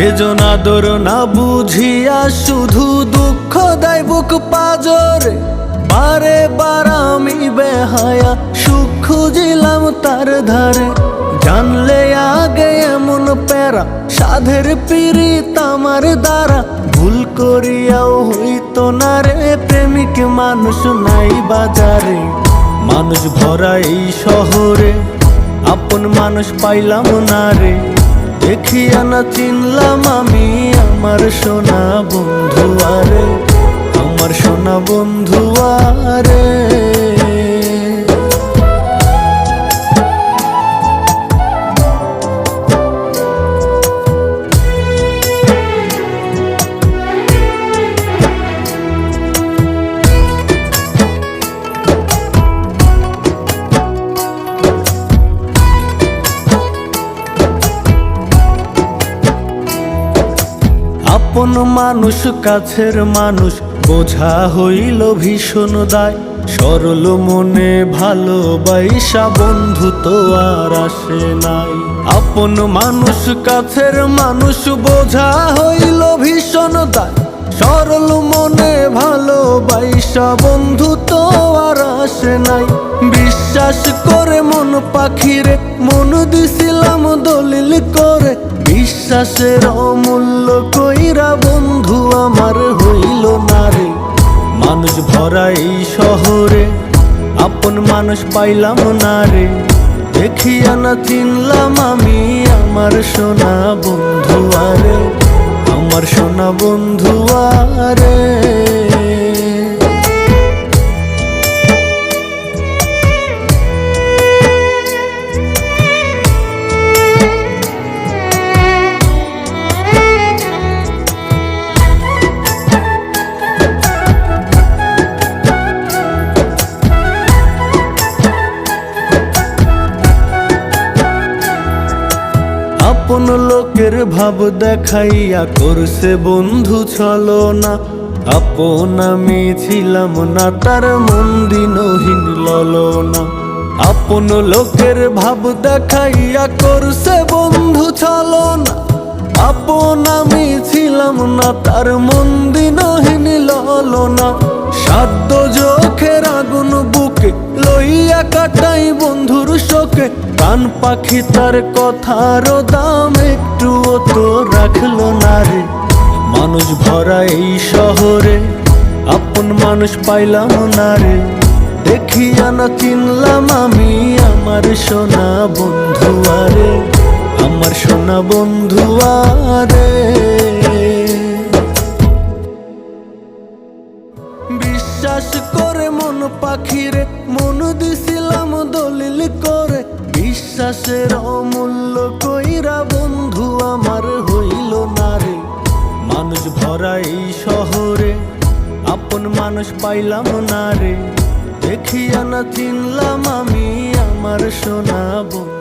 তেজনা দর না, বুঝিয়া শুধু দুঃখ দেয় বুক পাজরে। বারে বার আমি বেহায়া সুখ খুঁজিলাম তার ধারে। জানলে আগে এমন প্যারা, সাধের পিরিত আমার দ্বারা। ভুল করিয়াও হইতো না রে, প্রেমিক মানুষ নাই বাজারে। মানুষ ভরা এই শহরে, আপন মানুষ পাইলাম না রে। দেখিয়া না চিনলাম আমি আমার সোনা বন্ধু। আপন মানুষ, কাছের মানুষ, বোঝা হইল ভীষণ দায়। সরল মনে ভালোবাসা বন্ধু তো আর আসে নাই। আপন মানুষ, কাছের মানুষ, বোঝা হইল ভীষণ দায়। সরল মনে ভালোবাসা বন্ধু তো আর আসে নাই। বিশ্বাস করে মন পাখিরে, মন দিছিলাম দলিল করে। বিশ্বাসের অমূল্য কইরা বন্ধু আমার হইল না রে মানুষ ভরা এই শহরে, আপন মানুষ পাইলাম না রে দেখিয়া না চিনলাম আমি আমার সোনা বন্ধু আরে। আমার সোনা বন্ধু আপন লোকের ভাব দেখাইয়া করছে বন্ধু ছলো না আপন আমি ছিলাম না, তার মন দিনহীন ললো না আপন লোকের ভাব দেখাইয়া করছে বন্ধু ছলো না আপন আমি ছিলাম না, তার মন ললো না। সাধ্য চোখের আগুন বুকে লইয়া কাটাই বন্ধুর শোকে। কান পাখি তার কথার দাম একটু তো রাখল না রে। মানুষ ভরা এই শহরে, আপন মানুষ পাইলাম না রে। দেখিয়া না চিনলাম আমি আমার সোনা বন্ধু আরে আমার সোনা বন্ধু আরে পাখিরে মন দিছিলাম দলিল করে। বিশ্বাসের অমূল্য কইরা বন্ধু আমার হইল না রে। মানুষ ভরা এই শহরে, আপন মানুষ পাইলাম না রে। দেখিয়া না চিনলাম আমি আমার বন্ধু